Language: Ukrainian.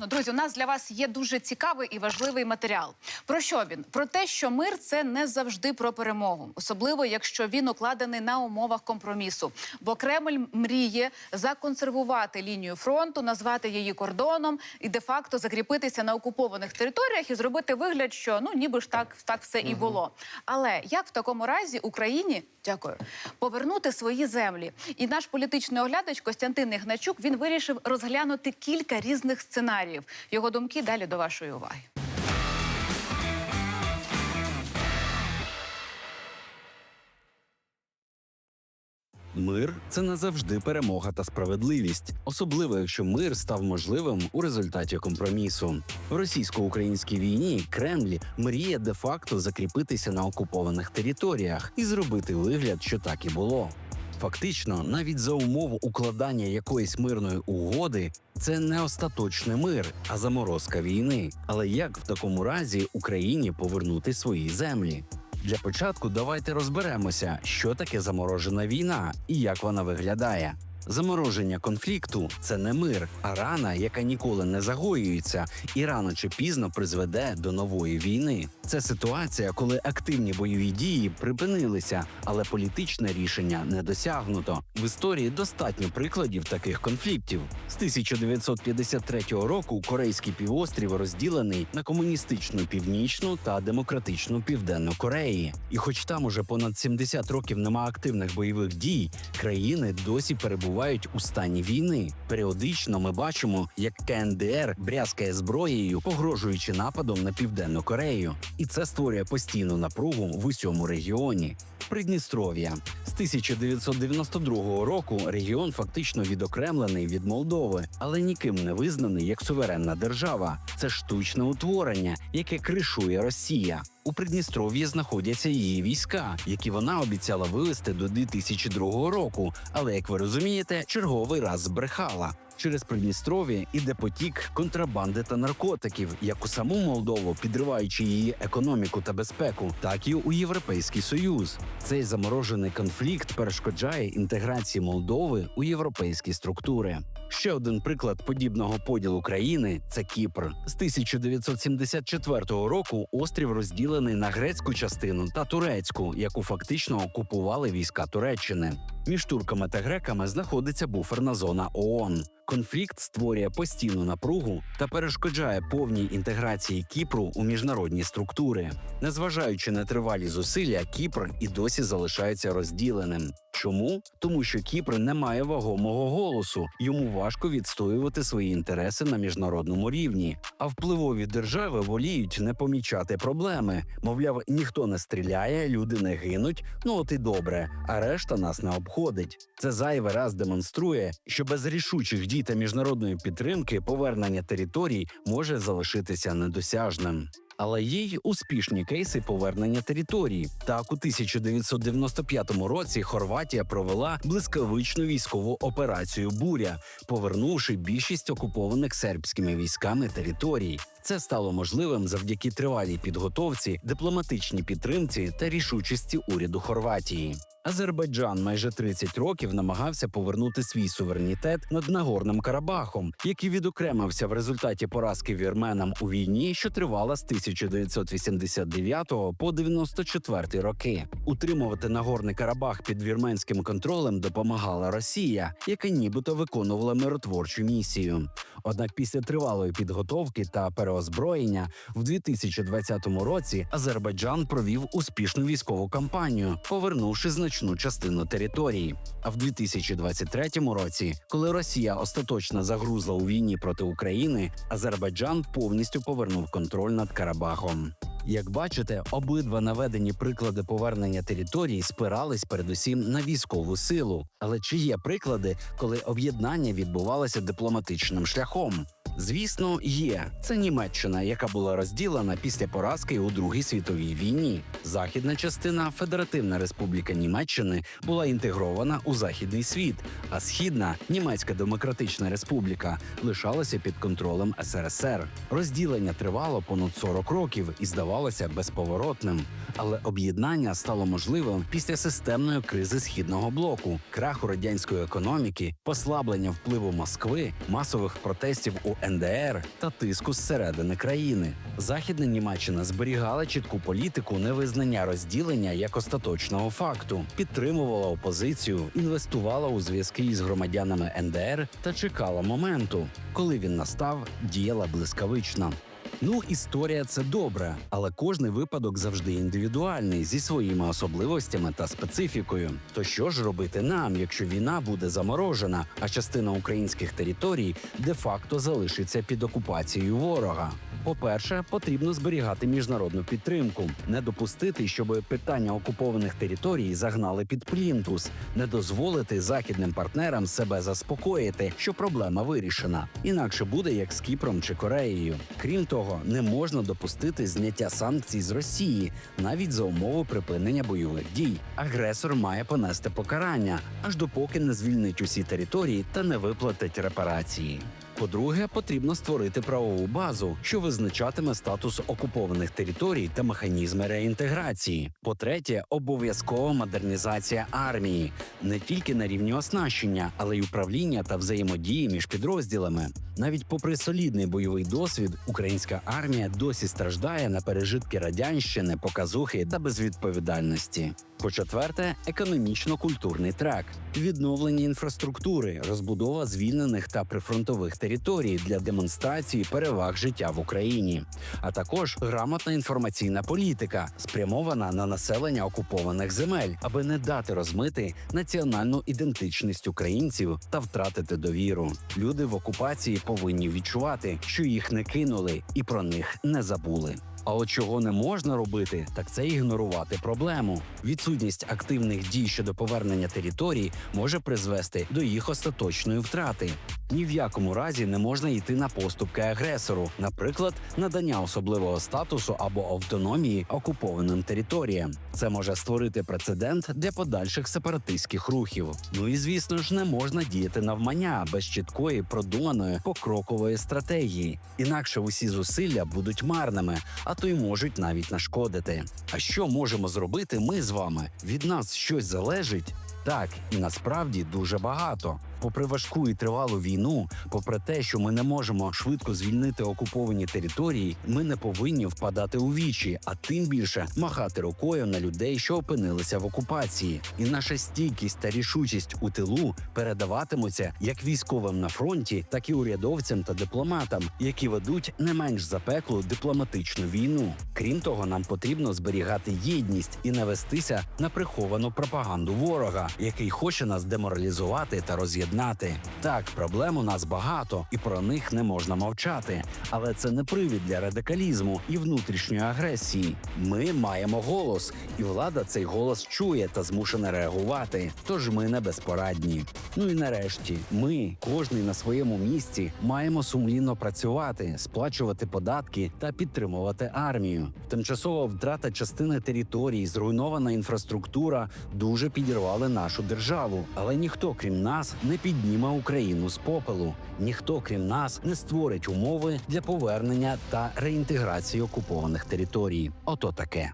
Ну, Друзі, у нас для вас є дуже цікавий і важливий матеріал. Про що він? Про те, що мир це не завжди про перемогу, особливо якщо він укладений на умовах компромісу. Бо Кремль мріє законсервувати лінію фронту, назвати її кордоном і де-факто закріпитися на окупованих територіях і зробити вигляд, що ну ніби ж так, так все і було. Але як в такому разі Україні дякую повернути свої землі? І наш політичний оглядач Костянтин Ігначук він вирішив розглянути кілька різних сценаріїв. Його думки далі до вашої уваги. Мир це не завжди перемога та справедливість, особливо якщо мир став можливим у результаті компромісу. В російсько-українській війні Кремль мріє де-факто закріпитися на окупованих територіях і зробити вигляд, що так і було. Фактично, навіть за умов укладання якоїсь мирної угоди, це не остаточний мир, а заморозка війни. Але як в такому разі Україні повернути свої землі? Для початку давайте розберемося, що таке заморожена війна і як вона виглядає. Замороження конфлікту це не мир, а рана, яка ніколи не загоюється, і рано чи пізно призведе до нової війни. Це ситуація, коли активні бойові дії припинилися, але політичне рішення не досягнуто. В історії достатньо прикладів таких конфліктів. З 1953 року Корейський півострів розділений на комуністичну північну та демократичну південну Кореї. І хоч там уже понад 70 років нема активних бойових дій, країни досі перебувають у стані війни. Періодично ми бачимо, як КНДР брязкає зброєю, погрожуючи нападом на південну Корею, і це створює постійну напругу в усьому регіоні. Придністров'я з 1992 року регіон фактично відокремлений від Молдови, але ніким не визнаний як суверенна держава. Це штучне утворення, яке кришує Росія. У Придністров'ї знаходяться її війська, які вона обіцяла вивести до 2002 року. Але як ви розумієте, черговий раз збрехала. Через Придністров'я іде потік контрабанди та наркотиків, як у саму Молдову, підриваючи її економіку та безпеку, так і у Європейський Союз. Цей заморожений конфлікт перешкоджає інтеграції Молдови у європейські структури. Ще один приклад подібного поділу країни це Кіпр. З 1974 року острів розділений на грецьку частину та турецьку, яку фактично окупували війська Туреччини. Між турками та греками знаходиться буферна зона ООН. Конфлікт створює постійну напругу та перешкоджає повній інтеграції Кіпру у міжнародні структури. Незважаючи на тривалі зусилля, Кіпр і досі залишається розділеним. Чому? Тому що Кіпр не має вагомого голосу, йому важко відстоювати свої інтереси на міжнародному рівні. А впливові держави воліють не помічати проблеми. Мовляв, ніхто не стріляє, люди не гинуть. Ну от і добре, а решта нас не обходить. Це зайвий раз демонструє, що без рішучих дій та міжнародної підтримки повернення територій може залишитися недосяжним. Але є й успішні кейси повернення територій. Так, у 1995 році Хорватія провела блискавичну військову операцію Буря, повернувши більшість окупованих сербськими військами територій. Це стало можливим завдяки тривалій підготовці, дипломатичній підтримці та рішучості уряду Хорватії. Азербайджан майже 30 років намагався повернути свій суверенітет над Нагорним Карабахом, який відокремився в результаті поразки вірменам у війні, що тривала з 1989 по 94 роки. Утримувати Нагорний Карабах під вірменським контролем допомагала Росія, яка нібито виконувала миротворчу місію. Однак після тривалої підготовки та переозброєння в 2020 році Азербайджан провів успішну військову кампанію, повернувши значну частину території. А в 2023 році, коли Росія остаточно загрузла у війні проти України, Азербайджан повністю повернув контроль над Карабахом. Як бачите, обидва наведені приклади повернення територій спирались передусім на військову силу. Але чи є приклади, коли об'єднання відбувалося дипломатичним шляхом? Звісно, є. Це Німеччина, яка була розділена після поразки у Другій світовій війні. Західна частина Федеративна Республіка Німеччини була інтегрована у західний світ, а східна Німецька Демократична Республіка лишалася під контролем СРСР. Розділення тривало понад 40 років і здавалося безповоротним. Але об'єднання стало можливим після системної кризи східного блоку, краху радянської економіки, послаблення впливу Москви, масових протестів у НДР та тиску зсередини країни. Західна Німеччина зберігала чітку політику невизнання розділення як остаточного факту, підтримувала опозицію, інвестувала у зв'язки із громадянами НДР та чекала моменту, коли він настав, діяла блискавично. Ну, історія це добре, але кожний випадок завжди індивідуальний зі своїми особливостями та специфікою. То що ж робити нам, якщо війна буде заморожена, а частина українських територій де-факто залишиться під окупацією ворога? По-перше, потрібно зберігати міжнародну підтримку, не допустити, щоб питання окупованих територій загнали під плінтус, не дозволити західним партнерам себе заспокоїти, що проблема вирішена. Інакше буде як з Кіпром чи Кореєю. Крім того, не можна допустити зняття санкцій з Росії навіть за умови припинення бойових дій. Агресор має понести покарання, аж допоки не звільнить усі території та не виплатить репарації. По-друге, потрібно створити правову базу, що визначатиме статус окупованих територій та механізми реінтеграції. По-третє, обов'язкова модернізація армії не тільки на рівні оснащення, але й управління та взаємодії між підрозділами. Навіть попри солідний бойовий досвід, українська армія досі страждає на пережитки радянщини, показухи та безвідповідальності. По-четверте, економічно-культурний трек, відновлення інфраструктури, розбудова звільнених та прифронтових територій для демонстрації переваг життя в Україні, а також грамотна інформаційна політика, спрямована на населення окупованих земель, аби не дати розмити національну ідентичність українців та втратити довіру. Люди в окупації повинні відчувати, що їх не кинули і про них не забули. А от чого не можна робити, так це ігнорувати проблему. Відсутність активних дій щодо повернення територій може призвести до їх остаточної втрати. Ні в якому разі не можна йти на поступки агресору, наприклад, надання особливого статусу або автономії окупованим територіям. Це може створити прецедент для подальших сепаратистських рухів. Ну і звісно ж, не можна діяти навмання без чіткої продуманої покрокової стратегії. Інакше усі зусилля будуть марними, а то й можуть навіть нашкодити. А що можемо зробити ми з вами? Від нас щось залежить? Так, і насправді дуже багато. Попри важку і тривалу війну, попри те, що ми не можемо швидко звільнити окуповані території, ми не повинні впадати у вічі, а тим більше махати рукою на людей, що опинилися в окупації. І наша стійкість та рішучість у тилу передаватимуться як військовим на фронті, так і урядовцям та дипломатам, які ведуть не менш запеклу дипломатичну війну. Крім того, нам потрібно зберігати єдність і не вестися на приховану пропаганду ворога, який хоче нас деморалізувати та роз'єднати. Так, проблем у нас багато, і про них не можна мовчати. Але це не привід для радикалізму і внутрішньої агресії. Ми маємо голос, і влада цей голос чує та змушена реагувати. Тож ми не безпорадні. Ну і нарешті, ми, кожний на своєму місці, маємо сумлінно працювати, сплачувати податки та підтримувати армію. Тимчасова втрата частини території, зруйнована інфраструктура дуже підірвали нашу державу. Але ніхто, крім нас, не підніме Україну з попелу. Ніхто, крім нас, не створить умови для повернення та реінтеграції окупованих територій. Ото таке.